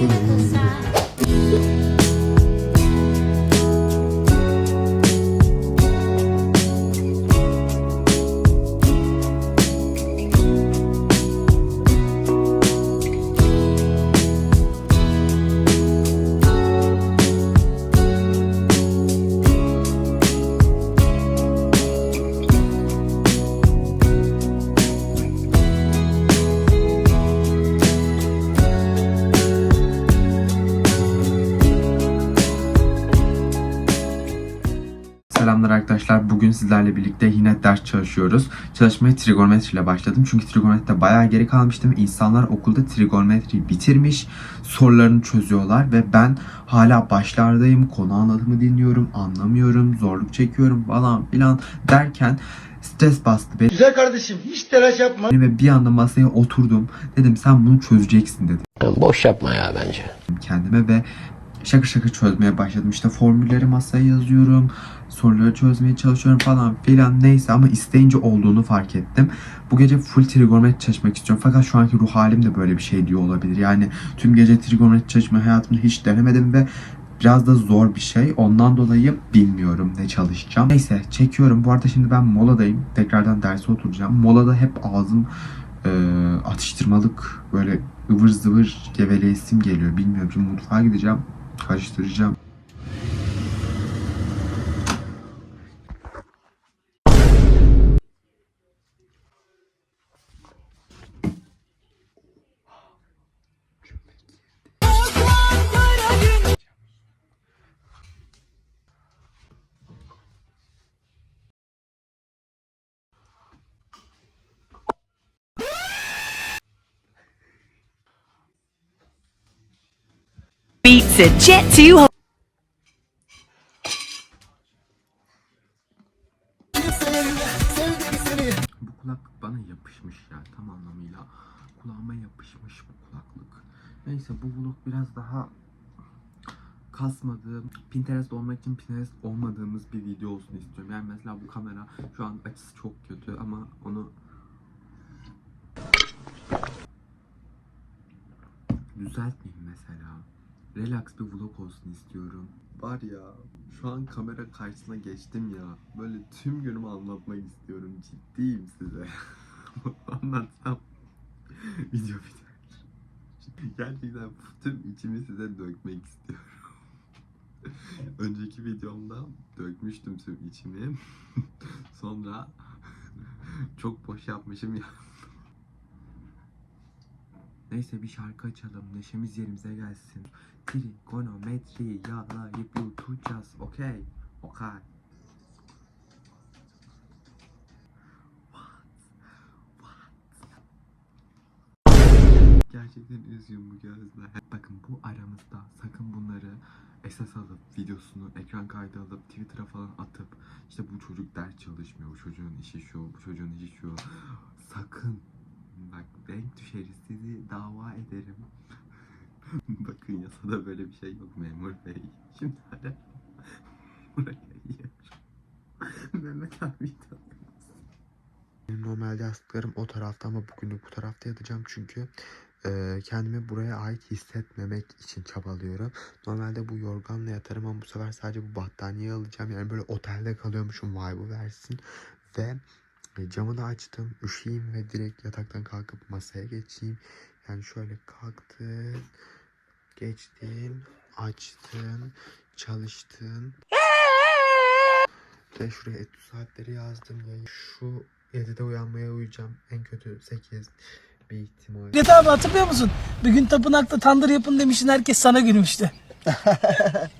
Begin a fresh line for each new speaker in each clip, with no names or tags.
Thank you. Selamlar arkadaşlar. Bugün sizlerle birlikte yine ders çalışıyoruz. Çalışmaya trigonometri ile başladım. Çünkü trigonometride bayağı geri kalmıştım. İnsanlar okulda trigonometriyi bitirmiş, sorularını çözüyorlar ve ben hala başlardayım. Konu anlatımı dinliyorum, anlamıyorum, zorluk çekiyorum falan filan derken stres bastı beni
Güzel kardeşim hiç telaş yapma.
ve bir anda masaya oturdum. Dedim sen bunu çözeceksin dedim
Boş yapma ya bence.
kendime ve şakır şakır çözmeye başladım. İşte formülleri masaya yazıyorum, soruları çözmeye çalışıyorum falan filan neyse ama isteyince olduğunu fark ettim. Bu gece full trigonometri çalışmak istiyorum fakat şu anki ruh halim de böyle bir şey diyor olabilir. Yani tüm gece trigonometri çalışmayı hayatımda hiç denemedim ve biraz da zor bir şey. Ondan dolayı bilmiyorum ne çalışacağım. Neyse çekiyorum. Bu arada şimdi ben moladayım. Tekrardan derse oturacağım. Molada hep ağzım e, atıştırmalık böyle ıvır zıvır geveleyesim geliyor. Bilmiyorum. Şimdi mutfağa gideceğim. Karıştıracağım.
Beats a jet to
Bu kulaklık bana yapışmış ya. Tam anlamıyla kulağıma yapışmış bu kulaklık. Neyse bu vlog biraz daha kasmadığım, Pinterest olmak için Pinterest olmadığımız bir video olsun istiyorum. Yani mesela bu kamera şu an açısı çok kötü ama onu düzeltmeyeyim mesela. Relax bir vlog olsun istiyorum. Var ya şu an kamera karşısına geçtim ya. Böyle tüm günümü anlatmak istiyorum. Ciddiyim size. Anlatsam video biter. Gerçekten tüm içimi size dökmek istiyorum. Önceki videomda dökmüştüm tüm içimi. Sonra çok boş yapmışım ya. Neyse bir şarkı açalım. Neşemiz yerimize gelsin. Trigonometri yalayıp yutacağız. Okey. What? Gerçekten üzgün bu gözler. Bakın bu aramızda sakın bunları esas alıp videosunu ekran kaydı alıp Twitter'a falan atıp işte bu çocuk ders çalışmıyor, bu çocuğun işi şu, bu çocuğun işi şu. Sakın düşeriz sizi dava ederim. Bakın yasada böyle bir şey yok memur bey. Şimdi hala buraya yer. Mehmet abi benim normalde yastıklarım o tarafta ama bugünlük bu tarafta yatacağım çünkü e, kendimi buraya ait hissetmemek için çabalıyorum. Normalde bu yorganla yatarım ama bu sefer sadece bu battaniyeyi alacağım. Yani böyle otelde kalıyormuşum vibe'ı versin. Ve camı da açtım. Üşüyeyim ve direkt yataktan kalkıp masaya geçeyim. Yani şöyle kalktım. Geçtim. Açtım. Çalıştım. Ve şuraya etü saatleri yazdım. Yani şu 7'de uyanmaya uyuyacağım. En kötü 8 bir ihtimal.
Fikret abi hatırlıyor musun? Bir gün tapınakta tandır yapın demiştin herkes sana gülmüştü.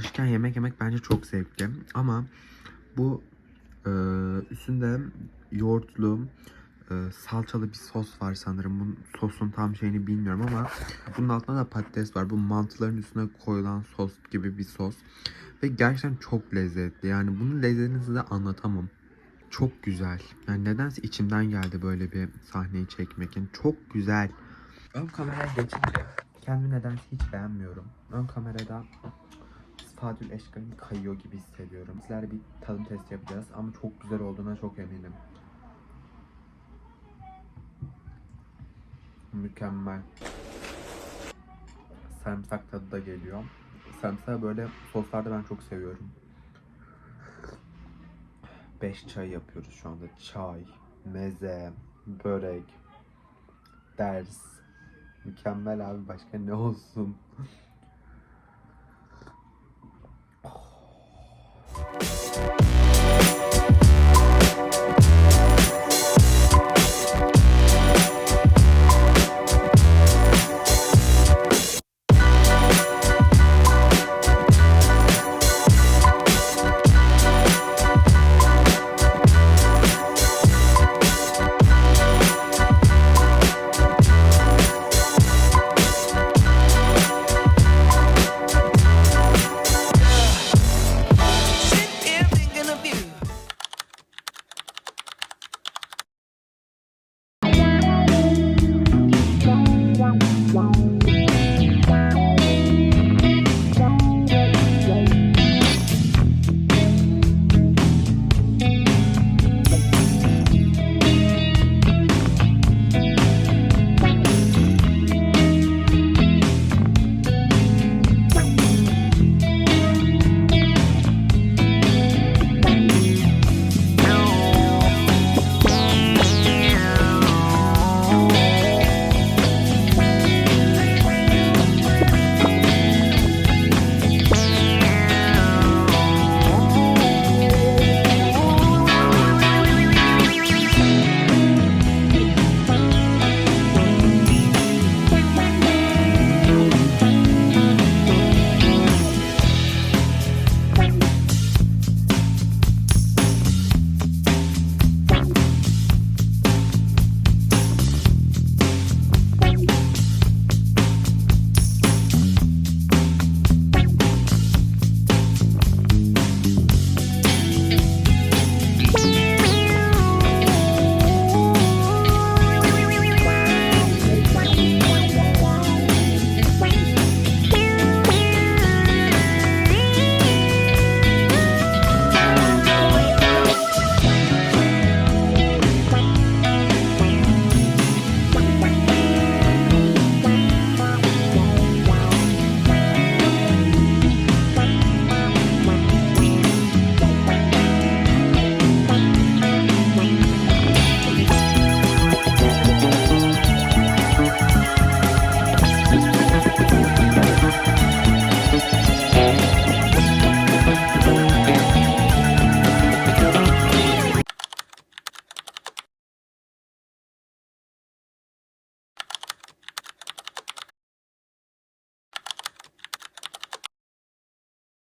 çalışırken yemek yemek bence çok zevkli ama bu e, üstünde yoğurtlu e, salçalı bir sos var sanırım. Bunun sosun tam şeyini bilmiyorum ama bunun altında da patates var. Bu mantıların üstüne koyulan sos gibi bir sos. Ve gerçekten çok lezzetli. Yani bunun lezzetini size anlatamam. Çok güzel. Yani nedense içimden geldi böyle bir sahneyi çekmek. Yani çok güzel. Ön kameraya geçince kendimi nedense hiç beğenmiyorum. Ön kamerada Fadül Eşkı'nın kayıyor gibi hissediyorum. Sizlerle bir tadım testi yapacağız ama çok güzel olduğuna çok eminim. Mükemmel. Sarımsak tadı da geliyor. Sarımsağı böyle soslarda ben çok seviyorum. 5 çay yapıyoruz şu anda. Çay, meze, börek, ders. Mükemmel abi başka ne olsun.